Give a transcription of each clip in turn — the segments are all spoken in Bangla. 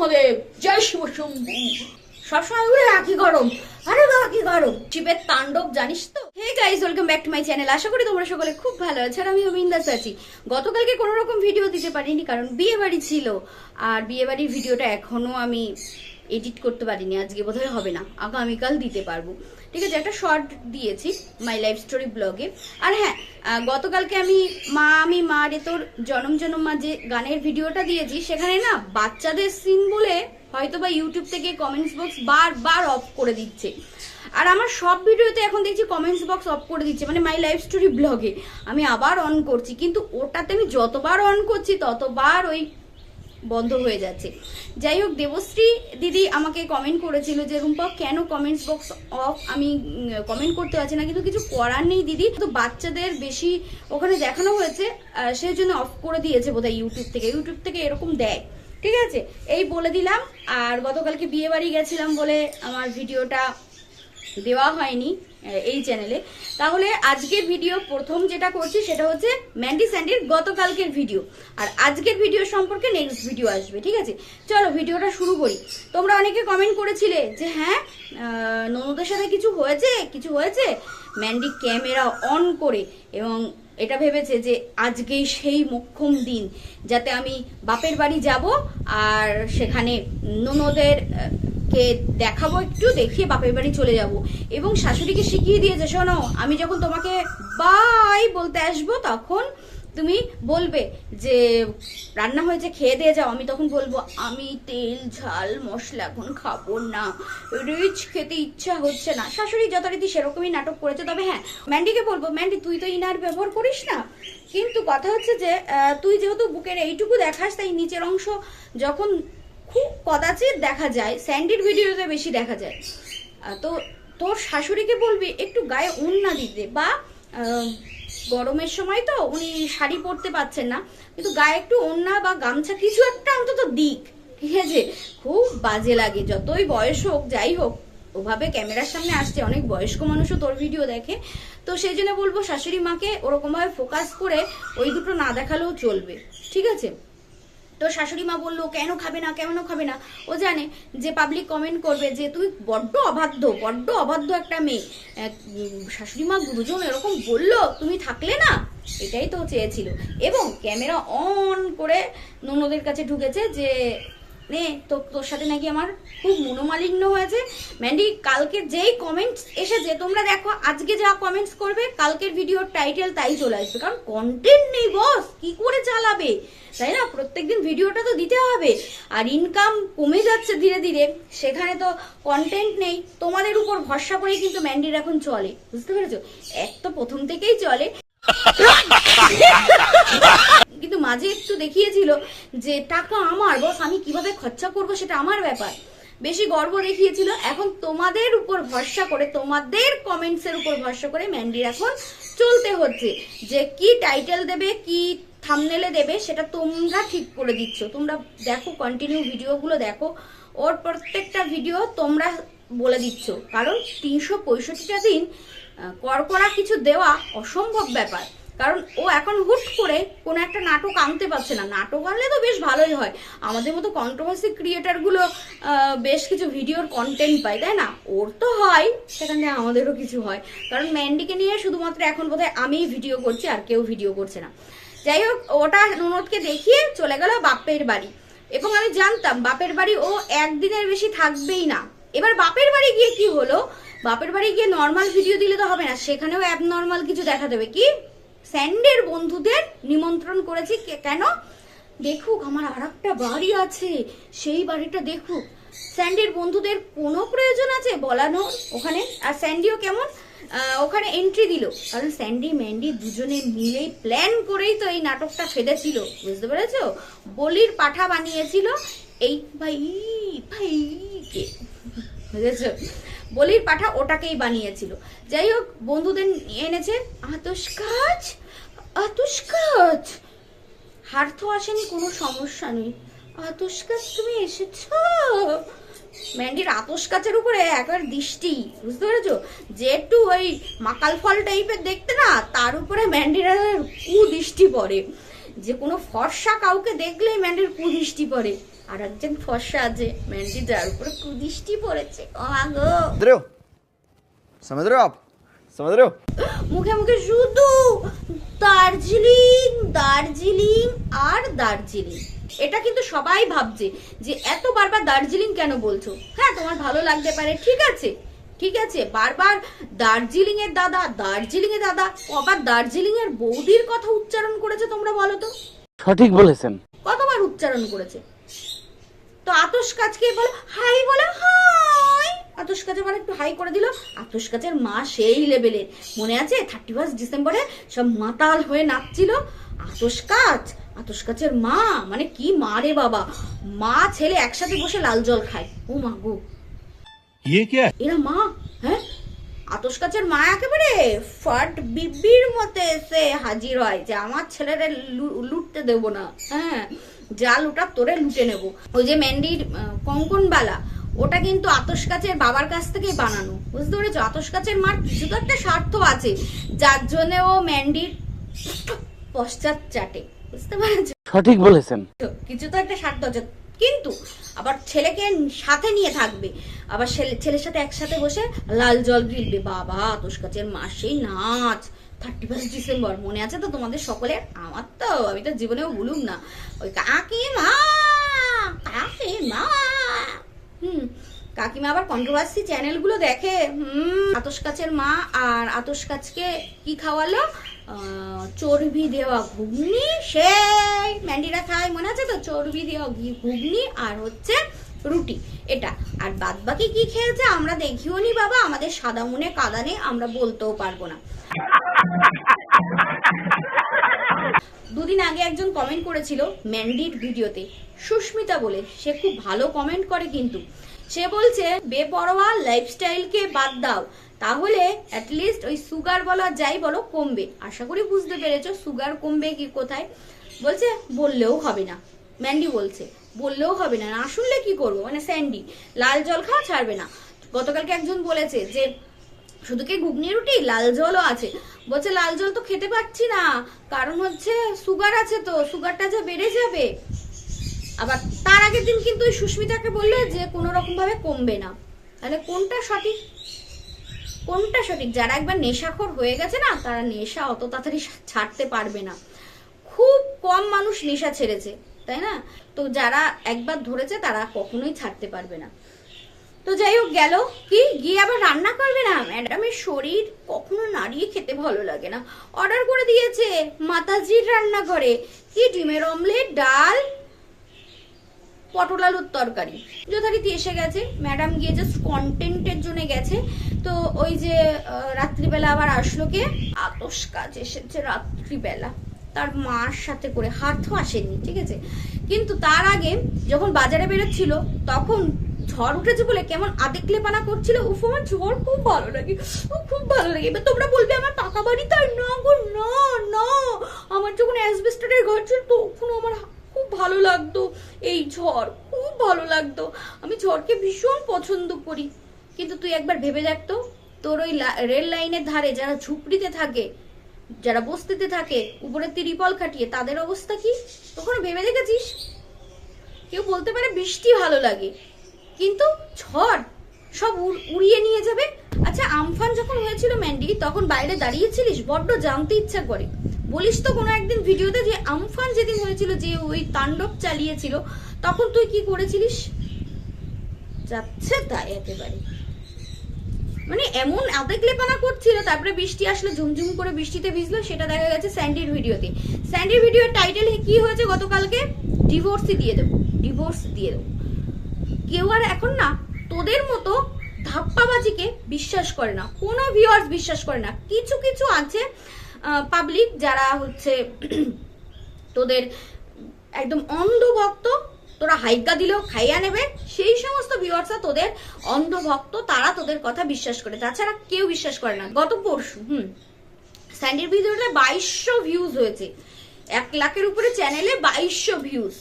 মহাদেব জয় শিব শম্ভু। সবসময় উড়ে একই গরম। আরে বা কি গরম। শিবের তাণ্ডব, জানিস তো? Hey guys welcome back to my channel আশা করি তোমরা সকলে খুব ভালো আছো আর আমি অমিন্দাস আছি। গতকালকে কোনো রকম ভিডিও দিতে পারিনি, কারণ বিয়ে বাড়ি ছিল। আর বিয়ে বাড়ির ভিডিওটা এখনও আমি এডিট করতে পারিনি। আজকে বোধহয় হবে না। আগামীকাল দিতে পারব। ঠিক আছে, একটা শর্ট দিয়েছি মাই লাইফ স্টোরি ব্লগে আর হ্যাঁ গতকালকে আমি মা আমি মা রে তোর জনম জনম মা যে গানের ভিডিওটা দিয়েছি, সেখানে না বাচ্চাদের সিন বলে হয়তো বা ইউটিউব থেকে কমেন্টস বক্স বারবার অফ করে দিচ্ছে। আর আমার সব ভিডিওতে এখন দেখছি কমেন্টস বক্স অফ করে দিচ্ছে মানে মাই লাইফ স্টোরি ব্লগে আমি আবার অন করছি, কিন্তু ওটাতে আমি যতবার অন করছি, ততবার ওই বন্ধ হয়ে যাচ্ছে। যাই হোক, দেবশ্রী দিদি আমাকে কমেন্ট করেছিল যে, রুম্পা, কেন কমেন্টস বক্স অফ আমি কমেন্ট করতে পারছি না, কিন্তু কিছু করার নেই দিদি। তো বাচ্চাদের বেশি ওখানে দেখানো হয়েছে সেই জন্য অফ করে দিয়েছে বোধহয় ইউটিউব থেকে। ইউটিউব থেকে এরকম দেয়। ঠিক আছে? এই বলে দিলাম। আর গতকালকে বিয়ে বাড়ি গেছিলাম বলে আমার ভিডিওটা দেওয়া হয়নি এই চ্যানেলে তাহলে আজকের ভিডিও প্রথম যেটা করছি সেটা হচ্ছে ম্যান্ডি স্যান্ডির গতকালকের ভিডিও আর আজকের ভিডিও সম্পর্কে নেক্সট ভিডিও আসবে, ঠিক আছে? চলো ভিডিওটা শুরু করি। তোমরা অনেকে কমেন্ট করেছিলে যে হ্যাঁ ননুদের সাথে কিছু হয়েছে? কিছু হয়েছে? ম্যান্ডি ক্যামেরা অন করে এবং এটা ভেবেছে যে, আজকেই সেই মোক্ষম দিন, যাতে আমি বাপের বাড়ি যাব আর সেখানে ননদের কে দেখাবো একটু, দেখিয়ে বাপের বাড়ি চলে যাব। এবং শাশুড়িকে শিখিয়ে দিয়েছে, শোনো, আমি যখন তোমাকে বাই বলতে আসব, তখন তুমি বলবে যে, রান্না হয়েছে, খেয়ে দিয়ে যাও। আমি তখন বলব, আমি তেল, ঝাল, মশলা এখন খাব না। রিচ খেতে ইচ্ছা হচ্ছে না। শাশুড়ি যথারীতি সেরকমই নাটক করেছে। তবে হ্যাঁ ম্যান্ডিকে বলব, ম্যান্ডি, তুই তো ইনার ব্যবহার করিস না। কিন্তু কথা হচ্ছে যে তুই যেহেতু বুকের এইটুকু দেখাস, তাই নিচের অংশ যখন খুব কদাচিৎ দেখা যায় স্যান্ডির ভিডিওতে বেশি দেখা যায়। তো তোর শাশুড়িকে বলবি, একটু গায়ে উন্না দিতে বা গরমের সময় তো উনি শাড়ি পরতে পারছেন না, কিন্তু গায়ে একটু ওন্না বা গামছা কিছু একটা অন্তত দিক, ঠিক আছে? খুব বাজে লাগে, যতই বয়স হোক, যাই হোক, ওভাবে ক্যামেরার সামনে আসছে, অনেক বয়স্ক মানুষও তোর ভিডিও দেখে। তো সেই জন্য বলব, শাশুড়ি মাকে ওরকমভাবে ফোকাস করে ওই দুটো না দেখালেও চলবে, ঠিক আছে? তো শাশুড়ি মা বলল, কেন খাবে না, কেন খাবে না? ও জানে যে পাবলিক কমেন্ট করবে যে, তুই বড্ড অবাধ্য বড্ড অবাধ্য একটা মেয়ে। শাশুড়ি মা গুরুজন এরকম বলল, তুমি থাকলে না? এটাই তো চেয়েছিল। এবং ক্যামেরা অন করে ননদের কাছে ঢুকেছে যে নে তো তোর সাথে নাকি আমার খুব মনোমালিন্য হয়েছে। ম্যান্ডি কালকে যেই কমেন্টস এসেছে, তোমরা দেখো, আজকে যা কমেন্টস করবে, কালকের ভিডিওর টাইটেল তাই চলে আসবে। কারণ কন্টেন্ট নেই বস কি করে চালাবে? তাই না? প্রত্যেকদিন ভিডিওটা তো দিতে হবে। আর ইনকাম কমে যাচ্ছে ধীরে ধীরে, সেখানে তো কন্টেন্ট নেই। তোমাদের উপর ভরসা করেই কিন্তু ম্যান্ডির এখন চলে। বুঝতে পেরেছ? এক তো প্রথম থেকেই চলে। দেখিয়েছিল যে, টাকা আমার, বস, আমি কীভাবে খরচা করব সেটা আমার ব্যাপার। বেশি গর্ব দেখিয়েছিল। এখন তোমাদের উপর ভরসা করে, তোমাদের কমেন্টস এর উপর ভরসা করে ম্যান্ডির এখন চলতে হচ্ছে। যে, কি টাইটেল দেবে, কি থামনেলে দেবে, সেটা তোমরা ঠিক করে দিচ্ছ। তোমরা দেখো কন্টিনিউ ভিডিওগুলো দেখো। ওর প্রত্যেকটা ভিডিও তোমরা বলে দিচ্ছ। কারণ তিনশো পঁয়ষট্টিটা দিন করকরা কিছু দেওয়া অসম্ভব ব্যাপার। কারণ ও এখন হুট করে কোনো একটা নাটক আনতে পারছে না। নাটক আনলে তো বেশ ভালোই হয়। আমাদের মতো কন্ট্রোভার্সি ক্রিয়েটারগুলো বেশ কিছু ভিডিওর কন্টেন্ট পায়, তাই না? ওর তো হয়, সেখানে আমাদেরও কিছু হয়। কারণ ম্যান্ডিকে নিয়ে শুধুমাত্র এখন বোধহয় আমিই ভিডিও করছি, আর কেউ ভিডিও করছে না। যাই হোক, ওটা ননদকে দেখিয়ে চলে গেল বাপের বাড়ি। এবং আমি জানতাম, বাপের বাড়ি ও একদিনের বেশি থাকবেই না। এবার বাপের বাড়ি গিয়ে কি হলো? বাপের বাড়ি গিয়ে নর্মাল ভিডিও দিলে তো হবে না, সেখানেও অ্যাব নর্মাল কিছু দেখা দেবে, কি? স্যান্ডের বন্ধুদের নিমন্ত্রণ করেছি। কেন? দেখুক, আমার আর একটা বাড়ি আছে। সেই বাড়িটা দেখুক। স্যান্ডির বন্ধুদের কোনো প্রয়োজন আছে বলানো ওখানে আর স্যান্ডিও কেমন? ওখানে এন্ট্রি দিল। কারণ স্যান্ডি, ম্যান্ডি দুজনে মিলে প্ল্যান করেই তো এই নাটকটা ফেলেছিল বুঝতে পেরেছ? বলির পাঠা বানিয়েছিল। এই ভাই ভাইকে বুঝেছ? বলির পাঠা ওটাকেই বানিয়েছিল। যাই হোক, বন্ধুদের এনেছে। আতস কাজ আতস কাজ হার তো আসেনি কোনো সমস্যা নেই আতস কাজ তুমি এসেছ ম্যান্ডির আতস কাচের উপরে একবার দৃষ্টি বুঝতে পেরেছো যে একটু ওই মাকাল ফল টাইপের দেখতে না তার উপরে ম্যান্ডির কু দৃষ্টি পড়ে যে কোনো ফর্সা কাউকে দেখলেই ম্যান্ডির কু দৃষ্টি পড়ে আর একজন ফর্সা আছে ম্যান্ডি যার উপরে কুদৃষ্টি পড়েছে ও মা গো समझ रहे हो समझ रहे हो आप समझ रहे हो মুখে মুখে শুধু দার্জিলিং দার্জিলিং আর দার্জিলিং এটা কিন্তু সবাই ভাবছে যে এত বারবার দার্জিলিং কেন বলছো হ্যাঁ তোমার ভালো লাগতে পারে ঠিক আছে ঠিক আছে বারবার দার্জিলিং এর দাদা দার্জিলিং এর দাদা কবার দার্জিলিং এর বৌদির কথা উচ্চারণ করেছে তোমরা বলো তো সঠিক বলেছেন কতবার উচ্চারণ করেছে তো আতস কাজকে বলে হাই বলে হাই আতস কাচের মানে একটু হাই করে দিল। আতস কাচের মা সেই লেভেলের মনে আছে? থার্টি ফার্স্ট ডিসেম্বরে সব মাতাল হয়ে নাচছিল। আতস কাচ আতস কাচের মা? মানে কি মা রে বাবা? মা ছেলে একসাথে বসে লাল জল খায়। ও মা গো। ইয়ে এরা মা? হ্যাঁ? আতস কাচের মা একেবারে ফাট বিবির মতে এসে হাজির হয় যে আমার ছেলেরে লুটতে দেবো না। হ্যাঁ? যা লুটা তোরে লুটে নেব। ওই যে ম্যান্ডির কঙ্কনবালা ওটা কিন্তু আতস কাছের বাবার কাছ থেকে বানানো। বুঝতে পেরেছ? আতস কাছের মার কিছু তো একটা স্বার্থ আছে। যার জন্য ও ম্যান্ডির পশ্চাৎ চাটে। বুঝতে পেরেছ? সঠিক বলেছেন। কিছু তো একটা স্বার্থ আছে। কিন্তু আবার ছেলেকে সাথে নিয়ে থাকবে। আবার ছেলে ছেলের সাথে একসাথে বসে লাল জল গিলবে। বাবা তোর কাছের মাসেই নাচ। থার্টি ফার্স্ট ডিসেম্বর মনে আছে তো তোমাদের সকলের? আমার তো আমি তো জীবনেও ভুলুম না। ওই কাকিমা কাকিমা। হুম, কাকিমা আবার কন্ট্রোভার্সি চ্যানেলগুলো দেখে, হুম আতস কাছের মা আর আতস কাছকে কি খাওয়ালো? চর্বি দেওয়া ঘুগনি, সেই, ম্যান্ডিরা খায় মনে আছে তো? চর্বি দেওয়া ঘুগনি আর হচ্ছে রুটি, এটা। আর বাদ বাকি কি খেয়েছে আমরা দেখিও নি বাবা, আমাদের সাদা মনে কাদানে আমরা বলতেও পারব না। দুদিন আগে একজন কমেন্ট করেছিল ম্যান্ডির ভিডিওতে। সুস্মিতা বলে, সে খুব ভালো কমেন্ট করে কিন্তু। সে বলছে, বেপরোয়া লাইফস্টাইলকে বাদ দাও। তাহলে অ্যাটলিস্ট ওই সুগার বলো যাই বলো কমবে। আশা করি বুঝতে পেরেছ সুগার কমবে কি কোথায়? বলছে, বললেও হবে না। ম্যান্ডি বলছে, বললেও হবে না। না, শুনলে কি করব? মানে স্যান্ডি লাল জল খাওয়া ছাড়বে না। গতকালকে একজন বলেছে যে শুধু কি ঘুগনি রুটি? লাল জলও আছে। বলছে, লাল জল তো খেতে পাচ্ছি না। কারণ হচ্ছে সুগার আছে তো, সুগারটা যা বেড়ে যাবে। আবার তার আগের দিন কিন্তু ওই সুস্মিতাকে বলল যে, কোনো রকম ভাবে কমবে না। তাহলে কোনটা সঠিক? কোনটা সঠিক? যারা একবার নেশাখোর হয়ে গেছে না, তারা নেশা অত তাড়াতাড়ি ছাড়তে পারবে না। খুব কম মানুষ নেশা ছেড়েছে, তাই না? তো যারা একবার ধরেছে, তারা কখনোই ছাড়তে পারবে না। তো যাই হোক, গেল। কি? গিয়ে আবার রান্না করবে না? ম্যাডামের শরীর কখনো নাড়িয়ে খেতে ভালো লাগে না। অর্ডার করে দিয়েছে মাতাজির রান্না করে কি ডিমের অমলেট ডাল, পটল আলুর তরকারি। যথারীতি এসে গেছে। ম্যাডাম গিয়ে জাস্ট কন্টেন্টের জন্য গেছে। তো ওই যে রাত্রিবেলা আবার আসলো কে? আতস কাজ এসেছে রাত্রিবেলা। তার মার সাথে করে হাতও আসেনি ঠিক আছে? কিন্তু তার আগে যখন বাজারে বেরোচ্ছিল, তখন ঝড় উঠেছে বলে কেমন আদেকলে পানা করছিল? উফ, আমার ঝড় খুব ভালো লাগে। খুব ভালো লাগে। এবার তোমরা বলবে, আমার পাকা বাড়ি তাই? না গো, না না। আমার যখন অ্যাসবেস্টারের ঘর ছিল, তখন আমার খুব ভালো লাগতো এই ঝড়। খুব ভালো লাগতো। আমি ঝড়কে ভীষণ পছন্দ করি। কিন্তু তুই একবার ভেবে দেখ তো, তোর ওই রেল লাইনের ধারে যারা ঝুপড়িতে থাকে, যারা বস্তিতে থাকে, উপরে তিরিপল খাটিয়ে, তাদের অবস্থা কি? কখনো ভেবে দেখেছিস? কেউ বলতে পারে বৃষ্টি ভালো লাগে। কিন্তু ঝড়, সব উড়- উড়িয়ে নিয়ে যাবে। আচ্ছা আমফান যখন হয়েছিল ম্যান্ডি, তখন বাইরে দাঁড়িয়েছিলিস? বড্ড জানতে ইচ্ছা করে। বলিস তো কোনো একদিন ভিডিওতে যে আমফান যেদিন হয়েছিল, যে ওই তাণ্ডব চালিয়েছিল, তখন তুই কি করেছিলিস? যাচ্ছে তাই একেবারে। মানে এমন আবেগলেপানা করছিল, তারপরে বৃষ্টি আসলে, ঝুমঝুম করে বৃষ্টিতে ভিজলো, সেটা দেখা গেছে স্যান্ডির ভিডিওতে। স্যান্ডির ভিডিওর টাইটেল কি হয়েছে গতকালকে? ডিভোর্সই দিয়ে দেবো, ডিভোর্স দিয়ে দেবো। কেউ আর এখন না তোদের মতো ধাপ্পাবাজিকে বিশ্বাস করে না। কোনো ভিউয়ার্স বিশ্বাস করে না। কিছু কিছু আছে পাবলিক যারা হচ্ছে তোদের একদম অন্ধভক্ত, তোরা হাইকা দিলেও খাইয়া নেবে। সেই সমস্ত ভিউয়ার্সরা তোদের অন্ধভক্ত, তারা তোদের কথা বিশ্বাস করে। তাছাড়া কেউ বিশ্বাস করে না। গত পরশু, হুম, স্যান্ডির ভিডিওটা বাইশশো ভিউজ হয়েছে। এক লাখের উপরে চ্যানেলে বাইশশো ভিউজ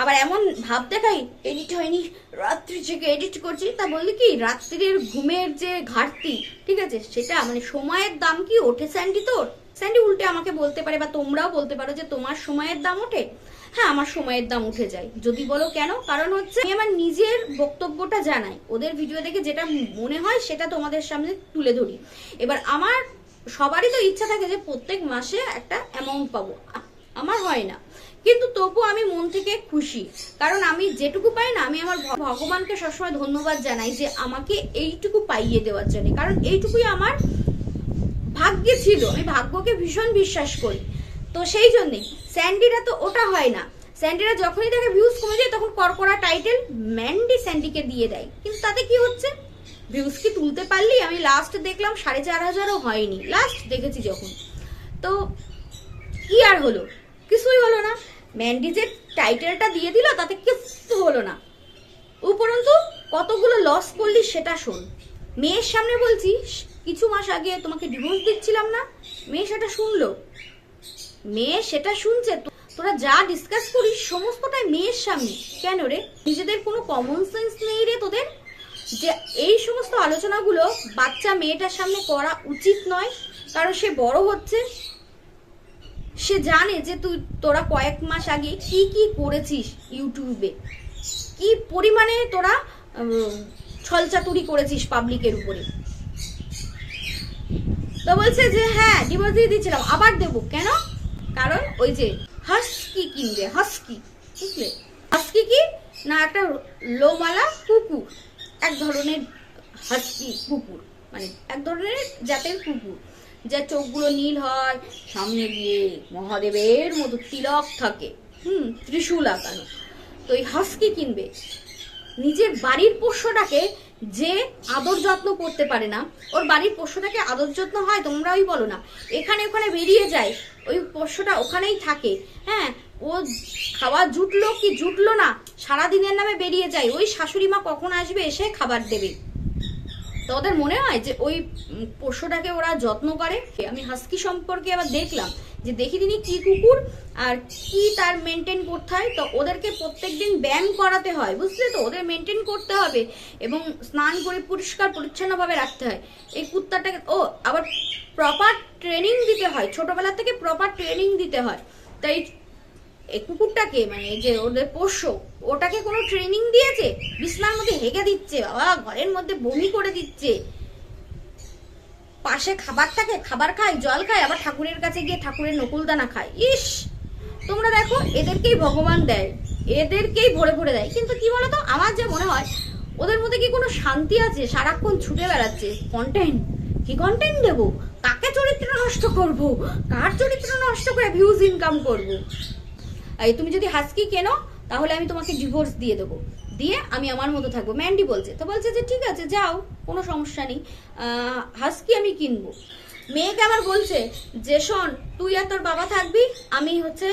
আবার এমন ভাব দেখাই এডিট হয়নি, রাত্রি থেকে এডিট করছি, তা বললি কি, রাত্রির ঘুমের যে ঘাটতি, ঠিক আছে, সেটা মানে সময়ের দাম কি ওঠে, স্যান্ডি তোর? স্যান্ডি উল্টে আমাকে বলতে পারে বা তোমরাও বলতে পারো যে তোমার সময়ের দাম ওঠে? হ্যাঁ আমার সময়ের দাম উঠে যায়। যদি বলো কেন? কারণ হচ্ছে আমি আমার নিজের বক্তব্যটা জানাই। ওদের ভিডিও দেখে যেটা মনে হয় সেটা তোমাদের সামনে তুলে ধরি। এবার আমার সবারই তো ইচ্ছা থাকে যে প্রত্যেক মাসে একটা অ্যামাউন্ট পাবো। আমার হয় না। কিন্তু তবু আমি মন থেকে খুশি। কারণ আমি যেটুকু পাই না, আমি আমার ভগবানকে সবসময় ধন্যবাদ জানাই যে আমাকে এইটুকু পাইয়ে দেওয়ার জন্য। কারণ এইটুকুই আমার ভাগ্যে ছিল। আমি ভাগ্যকে ভীষণ বিশ্বাস করি। তো সেই জন্যই স্যান্ডিরা তো ওটা হয় না। স্যান্ডিরা যখনই তাকে ভিউজ কমে যায়, তখন করকরা টাইটেল ম্যান্ডি স্যান্ডিকে দিয়ে দেয়। কিন্তু তাতে কি হচ্ছে? ভিউজ কি তুলতে পারলি? আমি লাস্ট দেখলাম সাড়ে চার হাজারও হয়নি। লাস্ট দেখেছি যখন। তো কি আর হলো? কিছুই হলো না। ম্যান্ডি যে টাইটেলটা দিয়ে দিল, তাতে কিছু হলো না। উপরন্তু, কতগুলো লস করলি সেটা শোন। মেয়ের সামনে বলছি, কিছু মাস আগে তোমাকে ডিভোর্স দিচ্ছিলাম না? মেয়ে সেটা শুনলো। মেয়ে সেটা শুনছে তোরা যা ডিসকাস করিস সমস্তটাই মেয়ের সামনে। কেন রে? নিজেদের কোনো কমন সেন্স নেই রে তোদের? যে এই সমস্ত আলোচনাগুলো বাচ্চা মেয়েটার সামনে করা উচিত নয়, কারণ সে বড় হচ্ছে। সে জানে যে তুই, তোরা কয়েক মাস আগে কি কি করেছিস ইউটিউবে। কি পরিমাণে তোরা ছলচাতুরি করেছিস পাবলিকের উপরে। তো বলছে যে হ্যাঁ ডিভোর্স দিয়ে দিয়েছিলাম, আবার দেবো। কেন? কারণ ওই যে হাস্কি কিনবে হাস্কি বুঝলে? হাস্কি কি? না, একটা লোমালা কুকুর, এক ধরনের হাস্কি কুকুর মানে এক ধরনের জাতের কুকুর। যার চোখগুলো নীল হয়, সামনে গিয়ে মহাদেবের মতো তিলক থাকে। হুম, ত্রিশূল আঁকানো তো এই হাস্কি কিনবে। নিজের বাড়ির পোষ্যটাকে যে আদর যত্ন করতে পারে না, ওর বাড়ির পোষ্যটাকে আদর যত্ন হয়, তোমরাই বলো না। এখানে ওখানে বেরিয়ে যায়, ওই পোষ্যটা ওখানেই থাকে। হ্যাঁ ও খাওয়া জুটলো কি জুটলো না সারা দিনের নামে বেরিয়ে যায়। ওই শাশুড়ি মা কখন আসবে, এসে খাবার দেবে। ওদের মনে হয় যে ওই পোষ্যটাকে ওরা যত্ন করে। আমি হাস্কি সম্পর্কে আবার দেখলাম যে দেখি তিনি কি কুকুর আর কি তার মেনটেন করতে হয়। তো ওদেরকে প্রত্যেকদিন ব্যায়াম করাতে হয়, বুঝলে তো? ওদের মেনটেন করতে হবে এবং স্নান করে পরিষ্কার, পরিচ্ছন্নভাবে রাখতে হয়। এই কুত্তাটাকে, ও, আবার প্রপার ট্রেনিং দিতে হয়। ছোটবেলা থেকে প্রপার ট্রেনিং দিতে হয়। তাই এই কুকুরটাকে মানে যে ওদের পোষ্য, ওটাকে কোনো ট্রেনিং দিয়েছে? বিছনার মধ্যে হেগে দিচ্ছে, বাবা, ঘরের মধ্যে বমি করে দিচ্ছে। পাশে খাবার থাকে, খাবার খায়, জল খায়, আবার ঠাকুরের কাছে গিয়ে ঠাকুরের নকুলদানা খায়। ইস! তোমরা দেখো, এদেরকেই ভগবান দেয়, এদেরকেই ভরে ভরে দেয়। কিন্তু কি বলতো, আমার যা মনে হয়, ওদের মধ্যে কি কোনো শান্তি আছে? সারাক্ষণ ছুটে বেড়াচ্ছে। কন্টেন্ট কি কন্টেন্ট দেবো? কাকে চরিত্র নষ্ট করব? কার চরিত্র নষ্ট করে ভিউজ ইনকাম করব? তুমি যদি হাস্কি কেনো, তাহলে আমি তোমাকে ডিভোর্স দিয়ে দেবো। দিয়ে আমি আমার মতো থাকব। ম্যান্ডি বলছে, তো বলছে যে ঠিক আছে, যাও, কোনো সমস্যা নেই। হাস্কি আমি কিনবো। মেয়েকে আমার বলছে যে, শোন, তুই আর তোর বাবা থাকবি, আমি হচ্ছে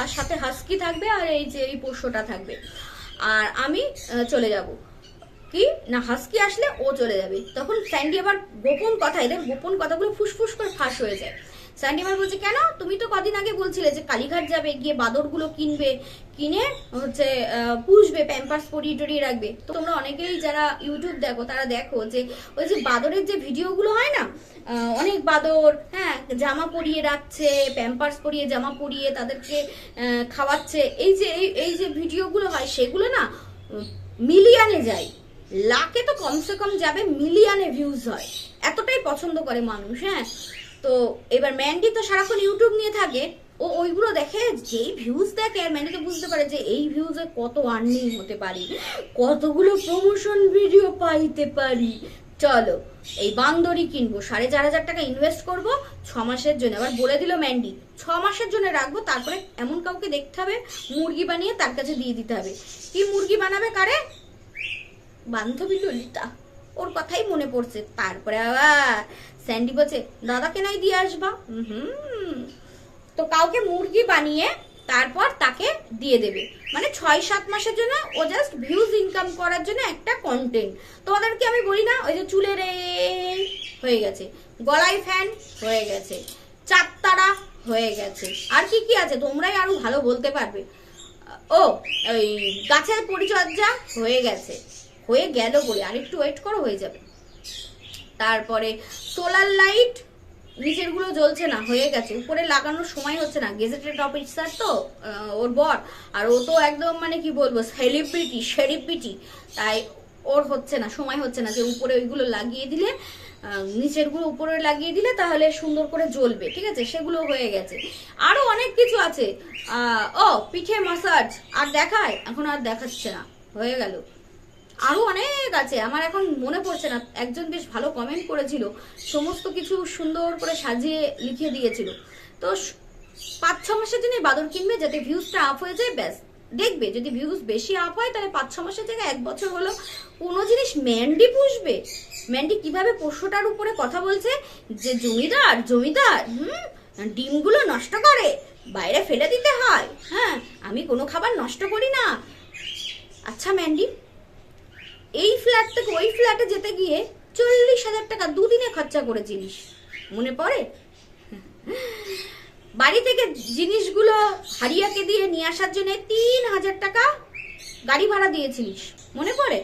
আর সাথে হাস্কি থাকবে, আর এই যে, এই পোষ্যটা থাকবে। আর আমি চলে যাব। কি? না, হাস্কি আসলে ও চলে যাবে। তখন স্যান্ডি আবার গোপন কথা, এদের গোপন কথাগুলো ফুসফুস করে ফাঁস হয়ে যায়। স্যান্ডি আবার বলছে, কেন? তুমি তো কদিন আগে বলছিলে যে কালীঘাট যাবে, গিয়ে বাদরগুলো কিনবে, কিনে হচ্ছে পুষবে প্যাম্পার্স পরিয়ে টরিয়ে রাখবে। তো তোমরা অনেকেই যারা ইউটিউব দেখো, তারা দেখো যে ওই যে বাদরের যে ভিডিওগুলো হয় না অনেক বাদর হ্যাঁ জামা পরিয়ে রাখছে প্যাম্পার্স পরিয়ে জামা পরিয়ে তাদেরকে খাওয়াচ্ছে, এই যে, এই এই যে ভিডিওগুলো হয়, সেগুলো না, মিলিয়নে যায়। লাখে তো কমসে কম যাবে, মিলিয়নে ভিউজ হয়। এতটাই পছন্দ করে মানুষ হ্যাঁ। তো এবার ম্যান্ডি তো সারাক্ষণ ইউটিউব নিয়ে থাকে। ও ওইগুলো দেখে যেই ভিউজ দেখে ম্যান্ডি তো বুঝতে পারে যে এই ভিউজে কত আর্নিং হতে পারি, কতগুলো প্রমোশন ভিডিও পাইতে পারি। চলো, এই বান্দরি কিনবো, সাড়ে চার হাজার টাকা ইনভেস্ট করব, ছ মাসের জন্য। আবার বলে দিল ম্যান্ডি ছ মাসের জন্য রাখব, তারপরে এমন কাউকে দেখতে হবে, মুরগি বানিয়ে তার কাছে দিয়ে দিতে হবে। কি মুরগি বানাবে কারে? বান্ধবী ললিতা। ওর কথাই মনে পড়ছে। তারপরে আবার স্যান্ডি বলছে, দাদাকে নাই দিয়ে আসবা? হুম তো কাউকে মুরগি বানিয়ে তারপর তাকে দিয়ে দেবে। মানে ছয়, সাত মাসের জন্য ও জাস্ট ভিউজ ইনকাম করার জন্য একটা কন্টেন্ট তোমাদেরকে আমি বলি না, ওই যে চুলের হয়ে গেছে। গলায় ফ্যান হয়ে গেছে। চারতারা হয়ে গেছে। আর কি কি আছে? তোমরাই আরও ভালো বলতে পারবে। ও, ওই গাছের পরিচর্যা হয়ে গেছে। হয়ে গেল বলে। আরেকটু ওয়েট করো হয়ে যাবে। তারপরে সোলার লাইট নিচেরগুলো জ্বলছে না হয়ে গেছে। উপরে লাগানোর সময় হচ্ছে না। গেজেটেড অফিসার তো ওর বর। আর ও তো একদম মানে কি বলব সেলিব্রিটি সেলিব্রিটি তাই ওর হচ্ছে না সময় হচ্ছে না যে উপরে ওইগুলো লাগিয়ে দিলে আহ, নিচেরগুলো উপরে লাগিয়ে দিলে তাহলে সুন্দর করে জ্বলবে। ঠিক আছে? সেগুলো হয়ে গেছে। আরও অনেক কিছু আছে। ও পিঠে মাসাজ আর দেখায়? এখন আর দেখাচ্ছে না। হয়ে গেল। আরও অনেক আছে। আমার এখন মনে পড়ছে না, একজন বেশ ভালো কমেন্ট করেছিল, সমস্ত কিছু সুন্দর করে সাজিয়ে লিখে দিয়েছিল। তো পাঁচ, ছ মাসের জন্য বাদর কিনবে, যাতে ভিউজটা আপ হয়ে যায়, ব্যাস। দেখবে, যদি ভিউজ বেশি আপ হয়, তাহলে পাঁচ, ছ মাসের জায়গায় এক বছর হলো। কোনো জিনিস ম্যান্ডি পুষবে? ম্যান্ডি কীভাবে পোষ্যটার উপরে কথা বলছে? যে জমিদার জমিদার, হুম, ডিমগুলো নষ্ট করে, বাইরে ফেলে দিতে হয়। হ্যাঁ আমি কোনো খাবার নষ্ট করি না। আচ্ছা ম্যান্ডি এই ফ্ল্যাট থেকে ওই ফ্ল্যাটে যেতে গিয়ে চল্লিশ হাজার টাকা দুদিনে খরচা করেছিলিস। মনে পড়ে? বাড়ি থেকে জিনিসগুলো হারিয়াকে দিয়ে নিয়ে আসার জন্য তিন হাজার টাকা গাড়ি ভাড়া দিয়েছিলিস। মনে পড়ে?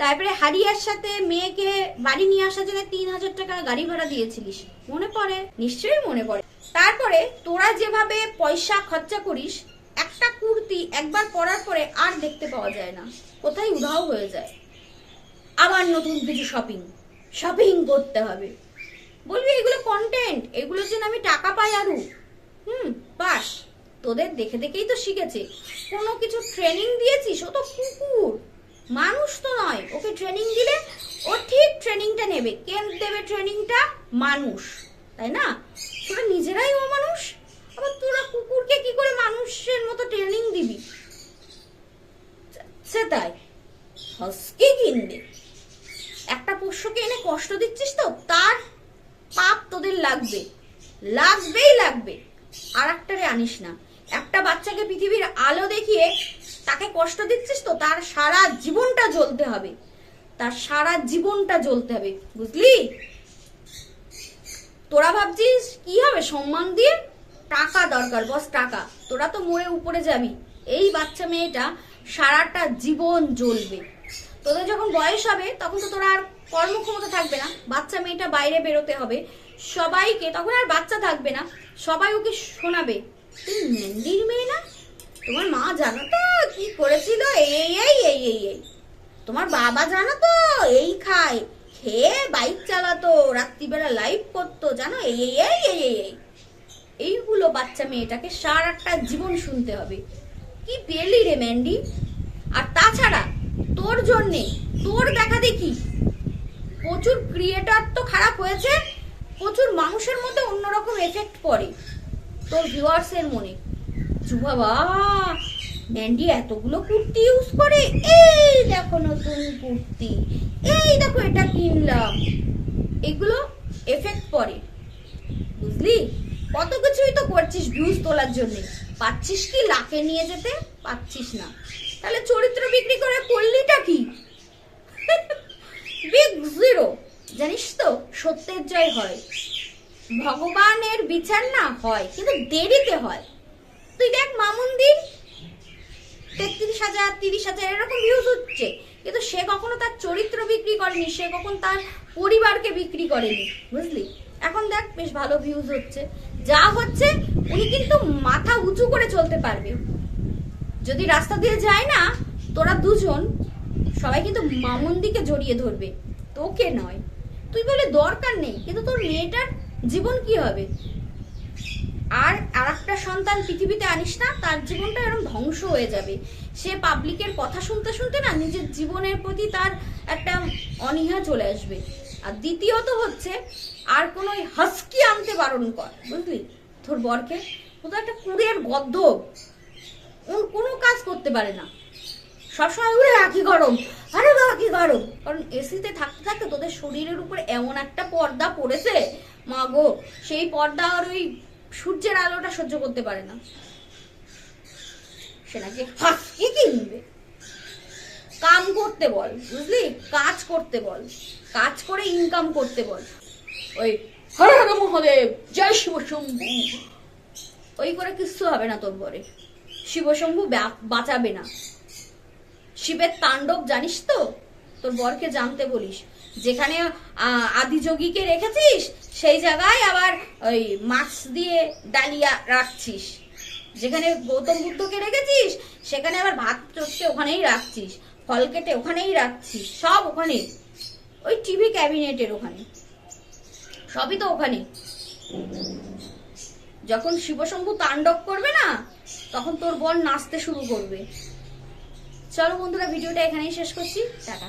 তারপরে হারিয়ার সাথে মেয়েকে বাড়ি নিয়ে আসার জন্য তিন হাজার টাকা গাড়ি ভাড়া দিয়েছিলিস। মনে পড়ে? নিশ্চয়ই মনে পড়ে। তারপরে তোরা যেভাবে পয়সা খরচা করিস, একটা কুর্তি একবার পরার পরে আর দেখতে পাওয়া যায় না। কোথায় উধাও হয়ে যায়। আবার নতুন কিছু শপিং শপিং করতে হবে। বলবি, এগুলো কন্টেন্ট এগুলোর জন্য আমি টাকা পাই আরু। হুম পাস তোদের দেখে দেখেই তো শিখেছে। কোনো কিছু ট্রেনিং দিয়েছিস? ও তো কুকুর। মানুষ তো নয়। ওকে ট্রেনিং দিলে ও ঠিক ট্রেনিংটা নেবে। কে দেবে ট্রেনিংটা মানুষ। তাই না? তোরা নিজেরাই ও মানুষ আবার তোরা কুকুরকে কি করে মানুষের মতো ট্রেনিং দিবি? সে তাই হসকে কিনবে একটা পোষ্যকে এনে কষ্ট দিচ্ছিস তো? তার পাপ তোদের লাগবে। লাগবেই লাগবে। আর একটারে আনিস না। একটা বাচ্চাকে পৃথিবীর আলো দেখিয়ে তাকে কষ্ট দিচ্ছিস তো? তার সারা জীবনটা জ্বলতে হবে। তার সারা জীবনটা জ্বলতে হবে। বুঝলি? তোরা ভাবছিস কি হবে? সম্মান দিয়ে টাকা দরকার। বস, টাকা। তোরা তো মরে উপরে যাবি। এই বাচ্চা মেয়েটা সারাটা জীবন জ্বলবে। তোদের যখন বয়স হবে, তখন তো তোরা আর কর্মক্ষমতা থাকবে না। বাচ্চা মেয়েটা বাইরে বেরোতে হবে। সবাইকে, তখন আর বাচ্চা থাকবে না। সবাই ওকে শোনাবে। তুই মেন্দির মেয়ে না? তোমার মা জানো তো কি করেছিল? এই এই এই এই এই তোমার বাবা জানো তো এই খায়। খেয়ে বাইক চালাতো, রাত্রিবেলা লাইভ করতো, জানো? এই এই এই এই এই এইগুলো বাচ্চা মেয়েটাকে সারাটা জীবন শুনতে হবে। কি পেলি রে, ম্যান্ডি? আর তাছাড়া, তোর জন্যে, তোর দেখা দেখি, প্রচুর ক্রিয়েটার তো খারাপ হয়েছে, প্রচুর মানুষের মধ্যে অন্যরকম এফেক্ট পড়ে, তোর ভিউয়ার্সের মনে। বাবা ম্যান্ডি, এতগুলো কুর্তি ইউজ করে, এই দেখো নতুন কুর্তি, এই দেখো এটা কিনলাম, এগুলো এফেক্ট পড়ে। বুঝলি? কত কিছুই তো করছিস ভিউজ তোলার জন্য। পাচ্ছিস কি লাখে নিয়ে যেতে? পাচ্ছিস না। তাহলে চরিত্র বিক্রি করে করলিটা কি? বিগ জিরো জানিস তো, সত্যের জয় হয়। ভগবানের বিচার না হয়, কিন্তু দেরিতে হয়। তুই দেখ মামুন্দির। তেত্রিশ হাজার, তিরিশ হাজার এরকম ভিউজ হচ্ছে। কিন্তু সে কখনো তার চরিত্র বিক্রি করেনি, সে কখন তার পরিবারকে বিক্রি করেনি। বুঝলি? এখন দেখ বেশ ভালো ভিউজ হচ্ছে। যা হচ্ছে, উনি কিন্তু মাথা উঁচু করে চলতে পারবে। যদি রাস্তা দিয়ে যায় না, তোরা দুজন সবাই কিন্তু মামুন্দিকে জড়িয়ে ধরবে। তোকে নয়। তুই বলে দরকার নেই, কিন্তু তোর মেয়েটার জীবন কি হবে? আর আর একটা সন্তান পৃথিবীতে আনিস না, তার জীবনটা এরকম ধ্বংস হয়ে যাবে। সে পাবলিকের কথা শুনতে শুনতে না, নিজের জীবনের প্রতি তার একটা অনীহা চলে আসবে। আর দ্বিতীয়ত হচ্ছে, আর কোনো হাস্কি আনতে বারণ কর, বুঝলি? তোর বরকে? ও তো একটা কুড়ের গদ্ধ ও কোনো কাজ করতে পারে না। সবসময় উড়ে রাখি গরম। আরে বাবা গরম! কারণ এসিতে থাকতে থাকতে তোদের শরীরের উপরে এমন একটা পর্দা পড়েছে, মা গো, সেই পর্দা আর ওই সূর্যের আলোটা সহ্য করতে পারে না। সে নাকি হাসকি কিনবে। কাম করতে বল, বুঝলি? কাজ করতে বল। কাজ করে ইনকাম করতে বল। ওই হর হর মহাদেব জয় শিব শম্ভু। ওই করে কিচ্ছু হবে না তোর বরে শিবশম্ভু বাঁচাবে না। শিবের তাণ্ডব জানিস তো? তোর বরকে জানতে বলিস। যেখানে আদিযোগীকে রেখেছিস সেই জায়গায় আবার ওই মাছ দিয়ে ডালিয়া রাখছিস। যেখানে গৌতম বুদ্ধকে রেখেছিস সেখানে আবার ভাত চটকে ওখানেই রাখছিস। ফল কেটে ওখানেই রাখছিস। সব ওখানে ওই টিভি ক্যাবিনেটের ওখানে। সবই তো ওখানে। যখন শিবশম্ভু তাণ্ডব করবে না, তখন তোর বোন নাচতে শুরু করবে। চলো বন্ধুরা, ভিডিওটা এখানেই শেষ করছি। টাটা।